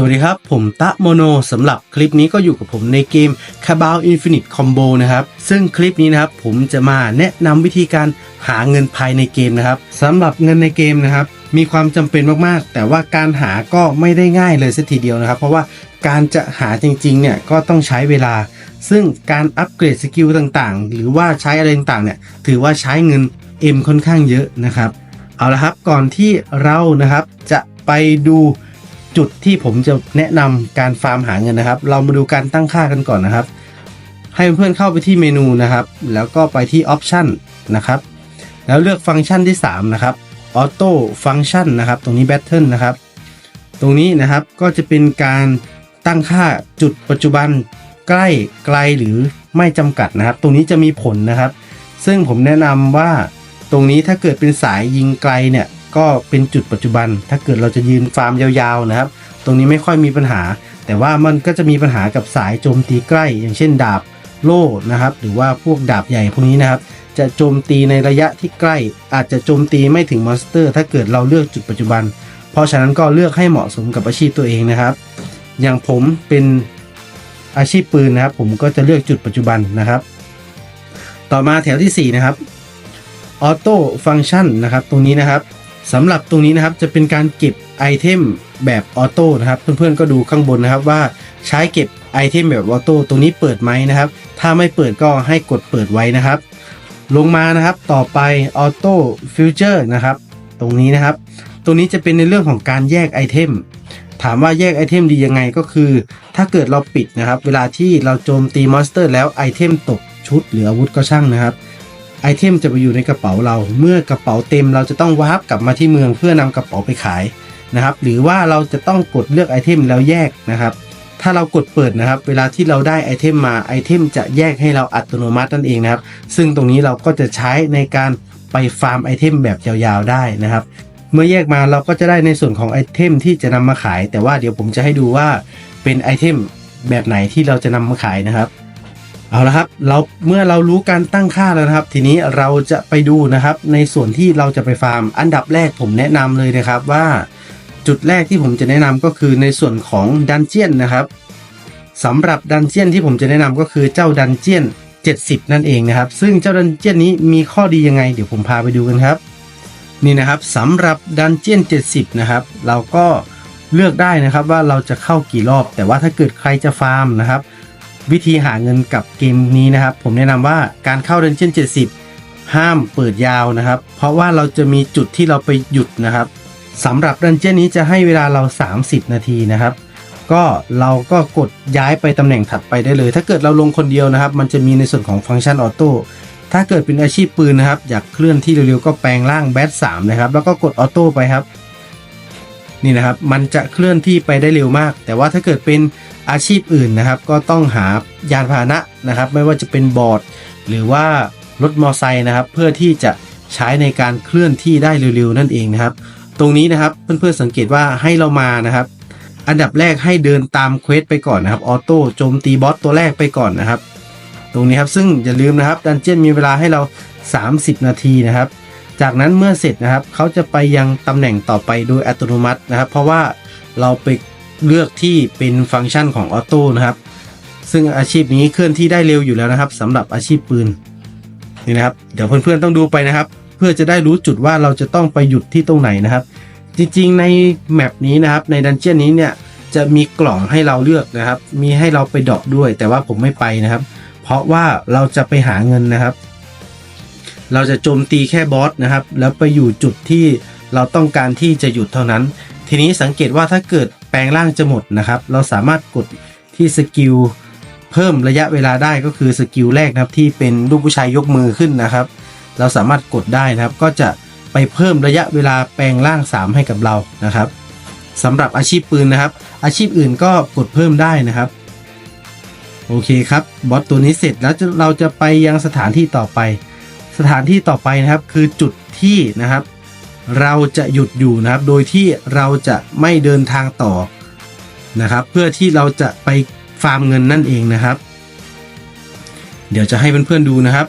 สวัสดีครับ ผมตะโมโนสำหรับคลิปนี้ก็อยู่กับผมในเกม c a b a l Infinite Combo นะครับ ซึ่งคลิปนี้นะครับผมจะมาแนะนำวิธีการหาเงินภายในเกมนะครับสำหรับเงินในเกมนะครับ มีความจำเป็นมากๆ แต่ว่าการหาก็ไม่ได้ง่ายเลยสักทีเดียวนะครับ เพราะว่าการจะหาจริงๆเนี่ยก็ต้องใช้เวลา ซึ่งการอัปเกรดสกิลต่างๆ หรือว่าใช้อะไรต่างๆเนี่ยถือว่าใช้เงิน M ค่อนข้างเยอะนะครับ เอาละครับก่อนที่เรานะครับจะไปดู จุดที่ผมจะแนะนำการฟาร์มหาเงินนะครับ เรามาดูการตั้งค่ากันก่อนนะครับ ให้เพื่อนเข้าไปที่เมนูนะครับ แล้วก็ไปที่ออปชันนะครับ แล้วเลือกฟังก์ชันที่ 3 นะครับออโต้ฟังก์ชันนะครับ ตรงนี้แบตเทิลนะครับ ตรงนี้นะครับก็จะเป็นการตั้งค่าจุดปัจจุบันใกล้ไกลหรือไม่จำกัดนะครับ ตรงนี้จะมีผลนะครับ ซึ่งผมแนะนำว่าตรงนี้ถ้าเกิดเป็นสายยิงไกลเนี่ย ก็เป็นจุดปัจจุบัน ถ้าเกิดเราจะยืนฟาร์มยาวๆนะครับ ตรงนี้ไม่ค่อยมีปัญหา แต่ว่ามันก็จะมีปัญหากับสายโจมตีใกล้ อย่างเช่นดาบโล่นะครับ หรือว่าพวกดาบใหญ่พวกนี้นะครับ จะโจมตีในระยะที่ใกล้ อาจจะโจมตีไม่ถึงมอนสเตอร์ ถ้าเกิดเราเลือกจุดปัจจุบัน เพราะฉะนั้นก็เลือกให้เหมาะสมกับอาชีพตัวเองนะครับ อย่างผมเป็นอาชีพปืนนะครับ ผมก็จะเลือกจุดปัจจุบันนะครับ ต่อมาแถวที่ 4 นะครับออโต้ฟัง c t ชันนะครับ ตรงนี้นะครับ สำหรับตรงนี้นะครับจะเป็นการเก็บไอเทมแบบออโต้นะครับเพื่อนๆก็ดูข้างบนนะครับว่าใช้เก็บไอเทมแบบออโต้ตรงนี้เปิดไหมนะครับ ถ้าไม่เปิดก็ให้กดเปิดไว้นะครับ ลงมานะครับต่อไปออโต้ฟิวเจอร์นะครับตรงนี้นะครับ ตรงนี้จะเป็นในเรื่องของการแยกไอเทมถามว่าแยกไอเทมดียังไงก็คือ ถ้าเกิดเราปิดนะครับ เวลาที่เราโจมตีมอนสเตอร์ แล้วไอเทมตกชุดหรืออาวุธก็ช่างนะครับ ไอเทมจะไปอยู่ในกระเป๋าเรา เมื่อกระเป๋าเต็มเราจะต้องวาร์ปกลับมาที่เมืองเพื่อนำกระเป๋าไปขายนะครับ หรือว่าเราจะต้องกดเลือกไอเทมแล้วแยกนะครับ ถ้าเรากดเปิดนะครับ เวลาที่เราได้ไอเทมมาไอเทมจะแยกให้เราอัตโนมัตินั่นเองนะครับ ซึ่งตรงนี้เราก็จะใช้ในการไปฟาร์มไอเทมแบบยาวๆได้นะครับ เมื่อแยกมาเราก็จะได้ในส่วนของไอเทมที่จะนำมาขาย แต่ว่าเดี๋ยวผมจะให้ดูว่าเป็นไอเทมแบบไหนที่เราจะนำมาขายนะครับ เอาละครับเราเมื่อเรารู้การตั้งค่าแล้วนะครับ ทีนี้เราจะไปดูนะครับ ในส่วนที่เราจะไปฟาร์ม อันดับแรกผมแนะนำเลยนะครับว่า จุดแรกที่ผมจะแนะนำก็คือในส่วนของดันเจียนนะครับสำหรับดันเจียนที่ผมจะแนะนำก็คือเจ้าดันเจียน70 นั่นเองนะครับ ซึ่งเจ้าดันเจียนนี้มีข้อดียังไง เดี๋ยวผมพาไปดูกันครับ นี่นะครับสำหรับดันเจียน70 นะครับ เราก็เลือกได้นะครับว่าเราจะเข้ากี่รอบ แต่ว่าถ้าเกิดใครจะฟาร์มนะครับ วิธีหาเงินกับเกมนี้นะครับ ผมแนะนำว่าการเข้าดันเจียน70 ห้ามเปิดยาวนะครับ เพราะว่าเราจะมีจุดที่เราไปหยุดนะครับสำหรับดันเจียนนี้จะให้เวลาเรา 30 นาทีนะครับ ก็เราก็กดย้ายไปตำแหน่งถัดไปได้เลย ถ้าเกิดเราลงคนเดียวนะครับ มันจะมีในส่วนของฟังก์ชันออโต้ถ้าเกิดเป็นอาชีพปืนนะครับ อยากเคลื่อนที่เร็วๆก็แปลงร่างแบท3นะครับ แล้วก็กดออโต้ไปครับ นี่นะครับมันจะเคลื่อนที่ไปได้เร็วมาก แต่ว่าถ้าเกิดเป็นอาชีพอื่นนะครับ ก็ต้องหายานพาหนะนะครับ ไม่ว่าจะเป็นบอร์ด หรือว่ารถมอไซค์นะครับ เพื่อที่จะใช้ในการเคลื่อนที่ได้เร็วๆนั่นเองนะครับ ตรงนี้นะครับเพื่อนๆสังเกตว่าให้เรามานะครับ อันดับแรกให้เดินตามเควสไปก่อนนะครับออโต้โจมตีบอสตัวแรกไปก่อนนะครับ ตรงนี้ครับซึ่งอย่าลืมนะครับดันเจียนมีเวลาให้เรา 30 นาทีนะครับ จากนั้นเมื่อเสร็จนะครับเขาจะไปยังตำแหน่งต่อไปโดยอัตโนมัตินะครับ เพราะว่าเราไปเลือกที่เป็นฟังก์ชันของออโต้นะครับ ซึ่งอาชีพนี้เคลื่อนที่ได้เร็วอยู่แล้วนะครับสำหรับอาชีพปืนนี่นะครับ เดี๋ยวเพื่อนๆต้องดูไปนะครับ เพื่อจะได้รู้จุดว่าเราจะต้องไปหยุดที่ตรงไหนนะครับ จริงๆในแมปนี้นะครับในดันเจียนนี้เนี่ยจะมีกล่องให้เราเลือกนะครับ มีให้เราไปดอปด้วย แต่ว่าผมไม่ไปนะครับ เพราะว่าเราจะไปหาเงินนะครับ เราจะโจมตีแค่บอสนะครับ แล้วไปอยู่จุดที่เราต้องการที่จะหยุดเท่านั้น ทีนี้สังเกตว่าถ้าเกิดแปลงร่างจะหมดนะครับ เราสามารถกดที่สกิลเพิ่มระยะเวลาได้ก็คือสกิลแรกนะครับที่เป็นรูปผู้ชายยกมือขึ้นนะครับ เราสามารถกดได้นะครับ ก็จะไปเพิ่มระยะเวลาแปลงร่าง 3 ให้กับเรานะครับสำหรับอาชีพปืนนะครับ อาชีพอื่นก็กดเพิ่มได้นะครับโอเคครับบอสตัวนี้เสร็จแล้วเราจะไปยังสถานที่ต่อไป สถานที่ต่อไปนะครับคือจุดที่นะครับ เราจะหยุดอยู่นะครับ โดยที่เราจะไม่เดินทางต่อนะครับ เพื่อที่เราจะไปฟาร์มเงินนั่นเองนะครับ เดี๋ยวจะให้เพื่อนๆดูนะครับ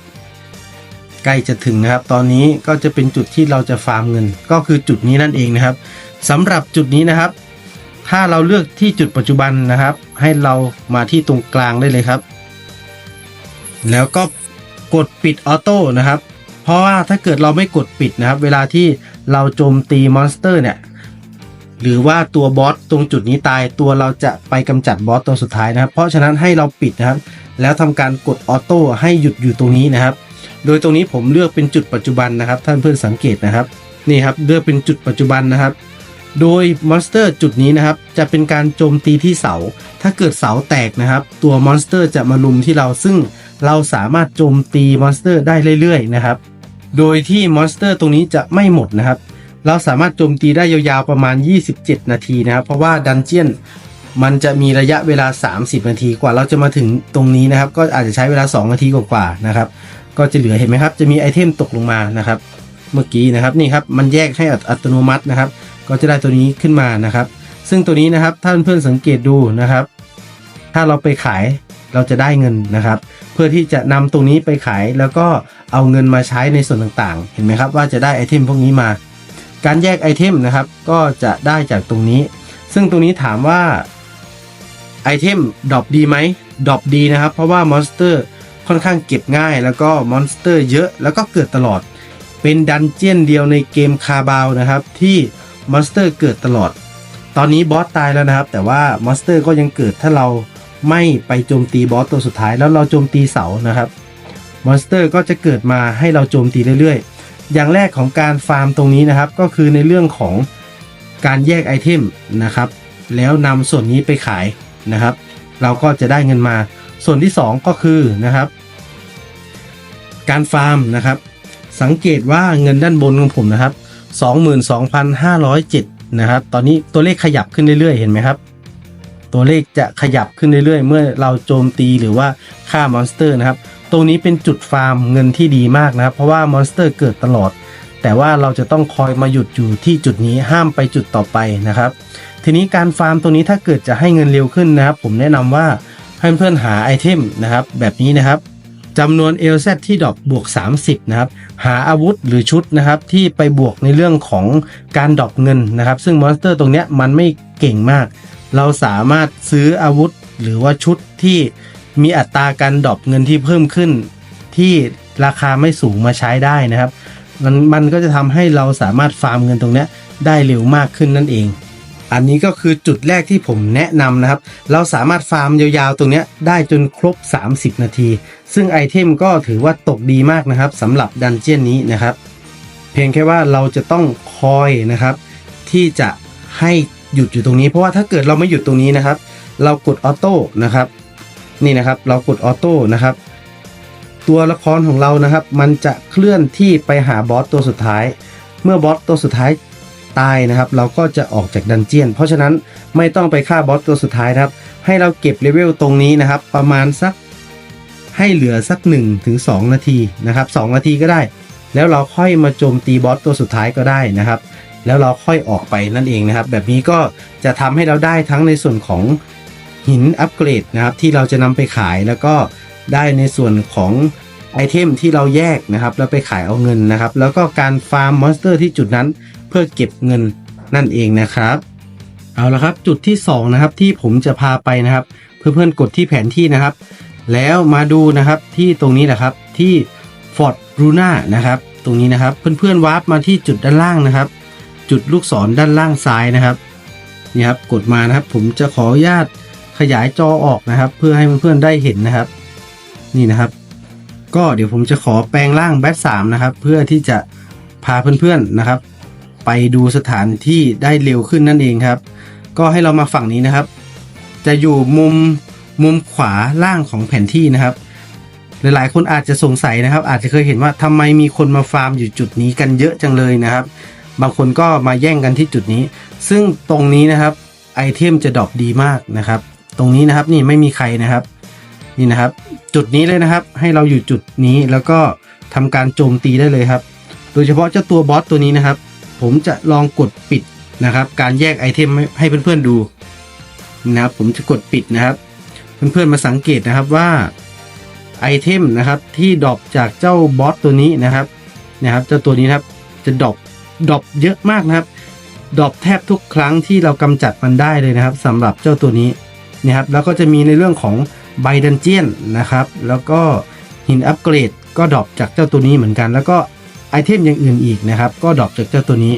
ใกล้จะถึงนะครับ ตอนนี้ก็จะเป็นจุดที่เราจะฟาร์มเงิน ก็คือจุดนี้นั่นเองนะครับสำหรับจุดนี้นะครับ ถ้าเราเลือกที่จุดปัจจุบันนะครับ ให้เรามาที่ตรงกลางได้เลยครับ แล้วก็ กดปิดออโต้นะครับ เพราะว่าถ้าเกิดเราไม่กดปิดนะครับ เวลาที่เราโจมตีมอนสเตอร์เนี่ยหรือว่าตัวบอสตรงจุดนี้ตายตัวเราจะไปกำจัดบอสตัวสุดท้ายนะครับ เพราะฉะนั้นให้เราปิดนะครับ แล้วทำการกดออโต้ให้หยุดอยู่ตรงนี้นะครับ โดยตรงนี้ผมเลือกเป็นจุดปัจจุบันนะครับ ท่านเพื่อนสังเกตนะครับนี่ครับเลือกเป็นจุดปัจจุบันนะครับ โดยมอนสเตอร์จุดนี้นะครับ จะเป็นการโจมตีที่เสา ถ้าเกิดเสาแตกนะครับ ตัวมอนสเตอร์จะมาลุมที่เราซึ่ง เราสามารถโจมตีมอนสเตอร์ได้เรื่อยๆนะครับ โดยที่มอนสเตอร์ตรงนี้จะไม่หมดนะครับ เราสามารถโจมตีได้ยาวๆประมาณ 27 นาทีนะครับ เพราะว่าดันเจียนมันจะมีระยะเวลา 30 นาทีกว่าเราจะมาถึงตรงนี้นะครับ ก็อาจจะใช้เวลา 2 นาทีกว่าๆนะครับ ก็จะเหลือเห็นไหมครับ จะมีไอเทมตกลงมานะครับ เมื่อกี้นะครับนี่ครับมันแยกให้อัตโนมัตินะครับ ก็จะได้ตัวนี้ขึ้นมานะครับ ซึ่งตัวนี้นะครับถ้าเพื่อนๆสังเกตดูนะครับ ถ้าเราไปขาย เราจะได้เงินนะครับ เพื่อที่จะนำตรงนี้ไปขายแล้วก็เอาเงินมาใช้ในส่วนต่างๆ เห็นไหมครับว่าจะได้ไอเทมพวกนี้มา การแยกไอเทมนะครับ ก็จะได้จากตรงนี้ ซึ่งตรงนี้ถามว่าไอเทมดรอปดีไหมดรอปดีนะครับ เพราะว่ามอนสเตอร์ค่อนข้างเก็บง่าย แล้วก็มอนสเตอร์เยอะแล้วก็เกิดตลอด เป็นดันเจียนเดียวในเกมคาบาวนะครับ ที่มอนสเตอร์เกิดตลอด ตอนนี้บอสตายแล้วนะครับ แต่ว่ามอนสเตอร์ก็ยังเกิดถ้าเรา ไม่ไปโจมตีบอสตัวสุดท้ายแล้วเราโจมตีเสานะครับมอนสเตอร์ก็จะเกิดมาให้เราโจมตีเรื่อยๆ อย่างแรกของการฟาร์มตรงนี้นะครับ ก็คือในเรื่องของการแยกไอเทมนะครับ แล้วนำส่วนนี้ไปขายนะครับ เราก็จะได้เงินมา ส่วนที่ 2 ก็คือนะครับ การฟาร์มนะครับ สังเกตว่าเงินด้านบนของผมนะครับ 22,507นะครับ ตอนนี้ตัวเลขขยับขึ้นเรื่อยๆ เห็นไหมครับ ตัวเลขจะขยับขึ้นเรื่อยๆ เมื่อเราโจมตีหรือว่าฆ่ามอนสเตอร์นะครับ ตรงนี้เป็นจุดฟาร์มเงินที่ดีมากนะครับ เพราะว่ามอนสเตอร์เกิดตลอด แต่ว่าเราจะต้องคอยมาหยุดอยู่ที่จุดนี้ห้ามไปจุดต่อไปนะครับ ทีนี้การฟาร์มตรงนี้ถ้าเกิดจะให้เงินเร็วขึ้นนะครับ ผมแนะนำว่าให้เพื่อนๆหาไอเทมนะครับ แบบนี้นะครับจำนวน LZ ที่ดอกบวก 30 นะครับ หาอาวุธหรือชุดนะครับที่ไปบวกในเรื่องของการดอกเงินนะครับ ซึ่งมอนสเตอร์ตรงเนี้ยมันไม่เก่งมาก เราสามารถซื้ออาวุธหรือว่าชุดที่มีอัตราการดอกเงินที่เพิ่มขึ้น ที่ราคาไม่สูงมาใช้ได้นะครับมันมันก็จะทำให้เราสามารถฟาร์มเงินตรงนี้ได้เร็วมากขึ้นนั่นเอง อันนี้ก็คือจุดแรกที่ผมแนะนำนะครับ เราสามารถฟาร์มยาวๆตรงนี้ได้จนครบ 30 นาที ซึ่งไอเทมก็ถือว่าตกดีมากนะครับสำหรับดันเจียนนี้นะครับ เพียงแค่ว่าเราจะต้องคอยนะครับ ที่จะให้ หยุดอยู่ตรงนี้เพราะว่าถ้าเกิดเราไม่หยุดตรงนี้นะครับ เรากดออโต้นะครับ นี่นะครับ เรากดออโต้นะครับ ตัวละครของเรานะครับ มันจะเคลื่อนที่ไปหาบอสตัวสุดท้าย เมื่อบอสตัวสุดท้ายตายนะครับ เราก็จะออกจากดันเจียน เพราะฉะนั้นไม่ต้องไปฆ่าบอสตัวสุดท้ายนะครับ ให้เราเก็บเลเวลตรงนี้นะครับ ประมาณสักให้เหลือสัก1ถึง2นาทีนะครับ 2 นาทีก็ได้ แล้วเราค่อยมาโจมตีบอสตัวสุดท้ายก็ได้นะครับ แล้วเราค่อยออกไปนั่นเองนะครับ แบบนี้ก็จะทำให้เราได้ทั้งในส่วนของหินอัปเกรดนะครับ ที่เราจะนำไปขายแล้วก็ได้ในส่วนของไอเทมที่เราแยกนะครับ แล้วไปขายเอาเงินนะครับ แล้วก็การฟาร์มมอนสเตอร์ที่จุดนั้นเพื่อเก็บเงินนั่นเองนะครับ เอาละครับจุดที่สองนะครับที่ผมจะพาไปนะครับ เพื่อนๆกดที่แผนที่นะครับ แล้วมาดูนะครับที่ตรงนี้แหละครับที่ฟอร์ดรูน่านะครับ ตรงนี้นะครับ เพื่อนๆวาร์ปมาที่จุดด้านล่างนะครับ จุดลูกศรด้านล่างซ้ายนะครับนี่ครับกดมานะครับ ผมจะขออนุญาตขยายจอออกนะครับ เพื่อให้เพื่อนๆได้เห็นนะครับ นี่นะครับ ก็เดี๋ยวผมจะขอแปลงร่างแบทสามนะครับ เพื่อที่จะพาเพื่อนๆนะครับ ไปดูสถานที่ได้เร็วขึ้นนั่นเองครับ ก็ให้เรามาฝั่งนี้นะครับ จะอยู่มุมมุมขวาล่างของแผนที่นะครับ หลายๆ คนอาจจะสงสัยนะครับ อาจจะเคยเห็นว่าทำไมมีคนมาฟาร์มอยู่จุดนี้กันเยอะจังเลยนะครับ บางคนก็มาแย่งกันที่จุดนี้ ซึ่งตรงนี้นะครับไอเทมจะดรอปดีมากนะครับ ตรงนี้นะครับนี่ไม่มีใครนะครับนี่นะครับ จุดนี้เลยนะครับ ให้เราอยู่จุดนี้แล้วก็ทำการโจมตีได้เลยครับ โดยเฉพาะเจ้าตัวบอสตัวนี้นะครับ ผมจะลองกดปิดนะครับ การแยกไอเทมให้ให้เพื่อนๆดูนะครับ ผมจะกดปิดนะครับ เพื่อนๆมาสังเกตนะครับว่าไอเทมนะครับที่ดรอปจากเจ้าบอสตัวนี้นะครับนะครับ เจ้าตัวนี้นะครับจะดรอป ดรอปเยอะมากนะครับดรอปแทบทุกครั้งที่เรากำจัดมันได้เลยนะครับสำหรับเจ้าตัวนี้นะครับแล้วก็จะมีในเรื่องของใบดันเจียนนะครับ แล้วก็หินอัปเกรดก็ดรอปจากเจ้าตัวนี้เหมือนกัน แล้วก็ไอเทมอย่างอื่นอีกนะครับ ก็ดรอปจากเจ้าตัวนี้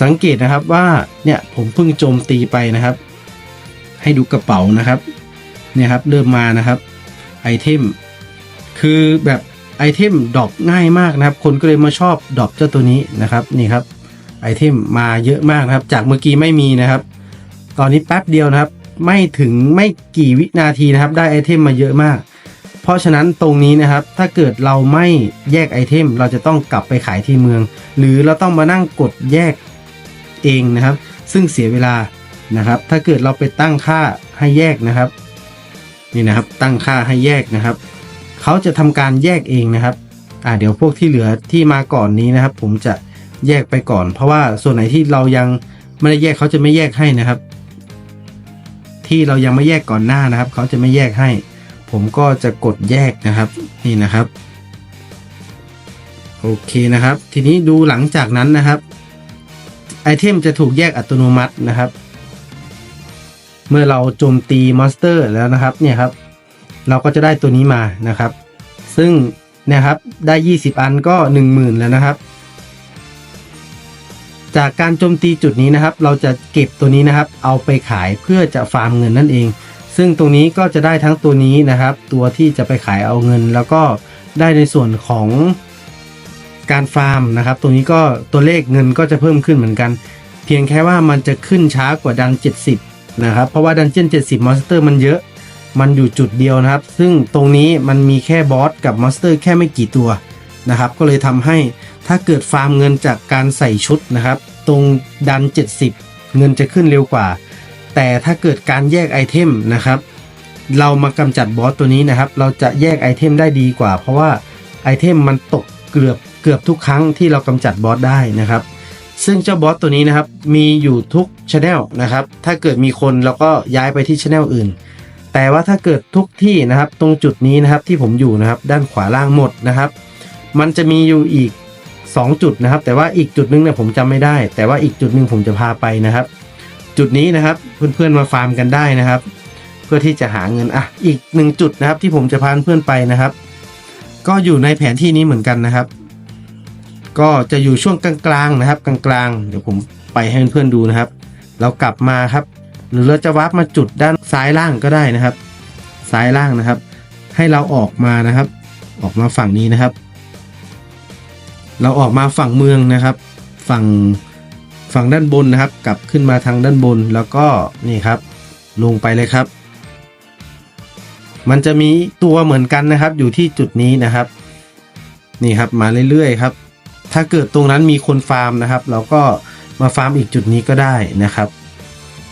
สังเกตนะครับว่าเนี่ยผมเพิ่งโจมตีไปนะครับ ให้ดูกระเป๋านะครับเนี่ยครับเริ่มมานะครับไอเทมคือแบบ ไอเทมดรอปง่ายมากนะครับ คนก็เลยมาชอบดรอปเจ้าตัวนี้นะครับนี่ครับไอเทมมาเยอะมากนะครับ จากเมื่อกี้ไม่มีนะครับ ตอนนี้แป๊บเดียวนะครับ ไม่ถึงไม่กี่วินาทีนะครับ ได้ไอเทมมาเยอะมาก เพราะฉะนั้นตรงนี้นะครับ ถ้าเกิดเราไม่แยกไอเทม เราจะต้องกลับไปขายที่เมือง หรือเราต้องมานั่งกดแยกเองนะครับ ซึ่งเสียเวลานะครับ ถ้าเกิดเราไปตั้งค่าให้แยกนะครับ นี่นะครับ ตั้งค่าให้แยกนะครับ เขาจะทำการแยกเองนะครับอ่าเดี๋ยวพวกที่เหลือที่มาก่อนนี้นะครับ ผมจะแยกไปก่อน เพราะว่าส่วนไหนที่เรายังไม่ได้แยกเขาจะไม่แยกให้นะครับ ที่เรายังไม่แยกก่อนหน้านะครับ เขาจะไม่แยกให้ ผมก็จะกดแยกนะครับนี่นะครับโอเคนะครับ ทีนี้ดูหลังจากนั้นนะครับไอเทมจะถูกแยกอัตโนมัตินะครับ เมื่อเราโจมตีมอนสเตอร์แล้วนะครับเนี่ยครับ เราก็จะได้ตัวนี้มานะครับ ซึ่งเนะครับได้ 20 อันก็ 10,000 แล้วนะครับ จากการโจมตีจุดนี้นะครับ เราจะเก็บตัวนี้นะครับ เอาไปขายเพื่อจะฟาร์มเงินนั่นเอง ซึ่งตรงนี้ก็จะได้ทั้งตัวนี้นะครับ ตัวที่จะไปขายเอาเงิน แล้วก็ได้ในส่วนของการฟาร์มนะครับตรงนี้ก็ตัวเลขเงินก็จะเพิ่มขึ้นเหมือนกัน เพียงแค่ว่ามันจะขึ้นช้ากว่าดัน 70 นะครับ เพราะว่าดันเจียน70มอนสเตอร์มันเยอะ มันอยู่จุดเดียวนะครับ ซึ่งตรงนี้มันมีแค่บอสกับมอนสเตอร์แค่ไม่กี่ตัวนะครับ ก็เลยทำให้ถ้าเกิดฟาร์มเงินจากการใส่ชุดนะครับ ตรงดัน 70 เงินจะขึ้นเร็วกว่า แต่ถ้าเกิดการแยกไอเทมนะครับ เรามากำจัดบอสตัวนี้นะครับ เราจะแยกไอเทมได้ดีกว่า เพราะว่าไอเทมมันตกเกือบเกือบทุกครั้งที่เรากำจัดบอสได้นะครับซึ่งเจ้าบอสตัวนี้นะครับมีอยู่ทุกช anel นะครับ ถ้าเกิดมีคนเราก็ย้ายไปที่ช anel อื่น แต่ว่าถ้าเกิดทุกที่นะครับ ตรงจุดนี้นะครับที่ผมอยู่นะครับ ด้านขวาล่างหมดนะครับ มันจะมีอยู่อีก 2 จุดนะครับ แต่ว่าอีกจุดหนึงเนี่ยผมจำไม่ได้ แต่ว่าอีกจุดหนึ่งผมจะพาไปนะครับ จุดนี้นะครับเพื่อนๆมาฟาร์มกันได้นะครับ เพื่อที่จะหาเงินอะอีกหนึ่งจุดนะครับ ที่ผมจะพาเพื่อนไปนะครับ ก็อยู่ในแผนที่นี้เหมือนกันนะครับ ก็จะอยู่ช่วงกลางๆนะครับ กลางๆ เดี๋ยวผมไปให้เพื่อนๆดูนะครับ เรากลับมาครับ หรือเราจะวาร์ปมาจุดด้านซ้ายล่างก็ได้นะครับ ซ้ายล่างนะครับ ให้เราออกมานะครับ ออกมาฝั่งนี้นะครับ เราออกมาฝั่งเมืองนะครับ ฝั่งฝั่งด้านบนนะครับ กลับขึ้นมาทางด้านบนแล้วก็นี่ครับ ลงไปเลยครับ มันจะมีตัวเหมือนกันนะครับ อยู่ที่จุดนี้นะครับ นี่ครับมาเรื่อยๆครับ ถ้าเกิดตรงนั้นมีคนฟาร์มนะครับ เราก็มาฟาร์มอีกจุดนี้ก็ได้นะครับ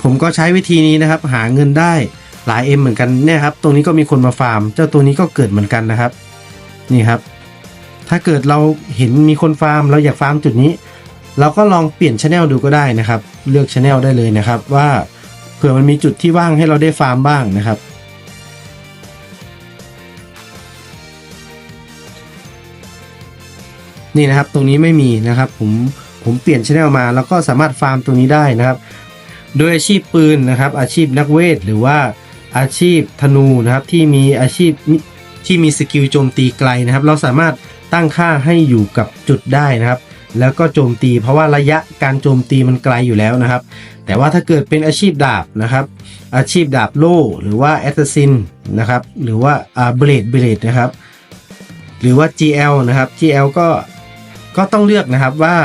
ผมก็ใช้วิธีนี้นะครับ หาเงินได้หลายเอ็มเหมือนกันเนี่ยครับ ตรงนี้ก็มีคนมาฟาร์ม เจ้าตัวนี้ก็เกิดเหมือนกันนะครับ นี่ครับ ถ้าเกิดเราเห็นมีคนฟาร์ม เราอยากฟาร์มจุดนี้ เราก็ลองเปลี่ยนช anel ดูก็ได้นะครับ เลือกช anel ได้เลยนะครับ ว่าเผื่อมันมีจุดที่ว่างให้เราได้ฟาร์มบ้างนะครับ นี่นะครับตรงนี้ไม่มีนะครับ ผมผมเปลี่ยนช anel มา แล้วก็สามารถฟาร์มตรงนี้ได้นะครับ โดยอาชีพปืนนะครับ อาชีพนักเวทหรือว่าอาชีพธนูนะครับที่มีอาชีพที่มีสกิลโจมตีไกลนะครับ เราสามารถตั้งค่าให้อยู่กับจุดได้นะครับ แล้วก็โจมตี เพราะว่าระยะการโจมตีมันไกลอยู่แล้วนะครับ แต่ว่าถ้าเกิดเป็นอาชีพดาบนะครับ อาชีพดาบโล่หรือว่าแอตซินนะครับหรือว่าอ่าเบลดเบลดนะครับ หรือว่า GL นะครับ GL ก็ก็ต้องเลือกนะครับว่า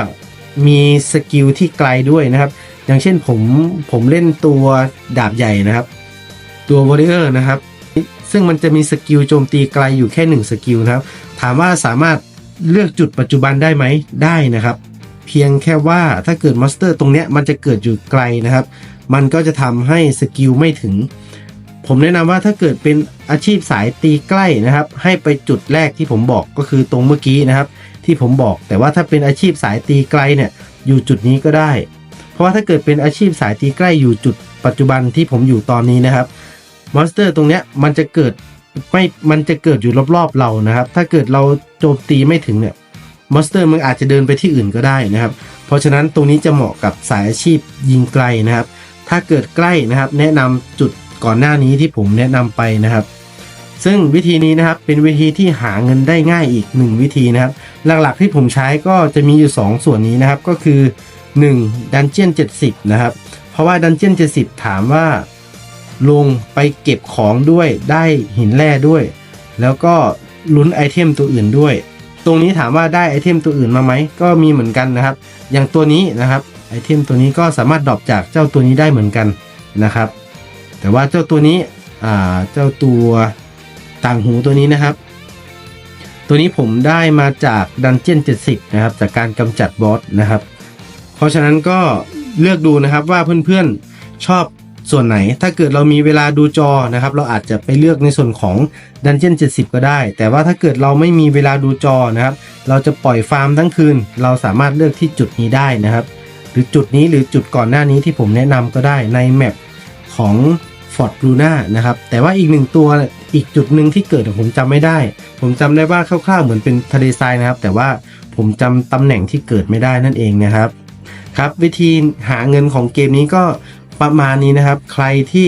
มีสกิลที่ไกลด้วยนะครับ อย่างเช่นผมผมเล่นตัวดาบใหญ่นะครับ ตัววอริเออร์นะครับ ซึ่งมันจะมีสกิลโจมตีไกลอยู่แค่หนึ่งสกิลนะครับ ถามว่าสามารถเลือกจุดปัจจุบันได้ไหมได้นะครับ เพียงแค่ว่าถ้าเกิดมอนสเตอร์ตรงเนี้ยมันจะเกิดอยู่ไกลนะครับ มันก็จะทำให้สกิลไม่ถึง ผมแนะนำว่าถ้าเกิดเป็นอาชีพสายตีใกล้นะครับ ให้ไปจุดแรกที่ผมบอกก็คือตรงเมื่อกี้นะครับ ที่ผมบอกแต่ว่าถ้าเป็นอาชีพสายตีไกลเนี่ยอยู่จุดนี้ก็ได้ ราะว่าถ้าเกิดเป็นอาชีพสายตีใกล้อยู่จุดปัจจุบันที่ผมอยู่ตอนนี้นะครับมอนสเตอร์ตรงเนี้ยมันจะเกิดไม่ มันจะเกิดอยู่รอบๆเรานะครับ ถ้าเกิดเราโจมตีไม่ถึงเนี่ยมอนสเตอร์มันอาจจะเดินไปที่อื่นก็ได้นะครับ เพราะฉะนั้นตรงนี้จะเหมาะกับสายอาชีพยิงไกลนะครับ ถ้าเกิดใกล้นะครับ แนะนำจุดก่อนหน้านี้ที่ผมแนะนำไปนะครับ ซึ่งวิธีนี้นะครับเป็นวิธีที่หาเงินได้ง่ายอีกหนึ่งวิธีนะครับ หลักๆที่ผมใช้ก็จะมีอยู่ 2 ส่วนนี้นะครับ ก็คือ 1 Dungeon 70 นะครับ เพราะว่า Dungeon 70 ถามว่า ลงไปเก็บของด้วยได้หินแร่ด้วย แล้วก็ลุ้นไอเทมตัวอื่นด้วย ตรงนี้ถามว่าได้ไอเทมตัวอื่นมาไหม ก็มีเหมือนกันนะครับ อย่างตัวนี้นะครับไอเทมตัวนี้ก็สามารถดรอปจากเจ้าตัวนี้ได้เหมือนกันนะครับ แต่ว่าเจ้าตัวนี้อ่าเจ้าตัวต่างหูตัวนี้นะครับ ตัวนี้ผมได้มาจากดันเจียน70 นะครับ จากการกำจัดบอสนะครับ เพราะฉะนั้นก็เลือกดูนะครับว่าเพื่อนๆชอบส่วนไหน ถ้าเกิดเรามีเวลาดูจอนะครับ เราอาจจะไปเลือกในส่วนของดันเจียน70 ก็ได้ แต่ว่าถ้าเกิดเราไม่มีเวลาดูจอนะครับ เราจะปล่อยฟาร์มทั้งคืน เราสามารถเลือกที่จุดนี้ได้นะครับ หรือจุดนี้หรือจุดก่อนหน้านี้ที่ผมแนะนำก็ได้ในแมปของ Fort Luna นะครับ แต่ว่าอีกหนึ่งตัวอีกจุดหนึ่งที่เกิดผมจำไม่ได้ ผมจำได้ว่าคร่าวๆเหมือนเป็นทะเลทรายนะครับ แต่ว่าผมจำตำแหน่งที่เกิดไม่ได้นั่นเองนะครับ ครับวิธีหาเงินของเกมนี้ก็ประมาณนี้นะครับ ใครที่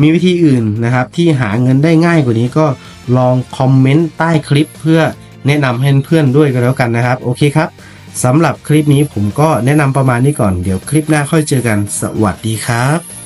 มีวิธีอื่นนะครับ ที่หาเงินได้ง่ายกว่านี้ก็ลองคอมเมนต์ใต้คลิปเพื่อแนะนำให้เพื่อนด้วยก็แล้วกันนะครับ โอเคครับสำหรับคลิปนี้ผมก็แนะนำประมาณนี้ก่อน เดี๋ยวคลิปหน้าค่อยเจอกัน สวัสดีครับ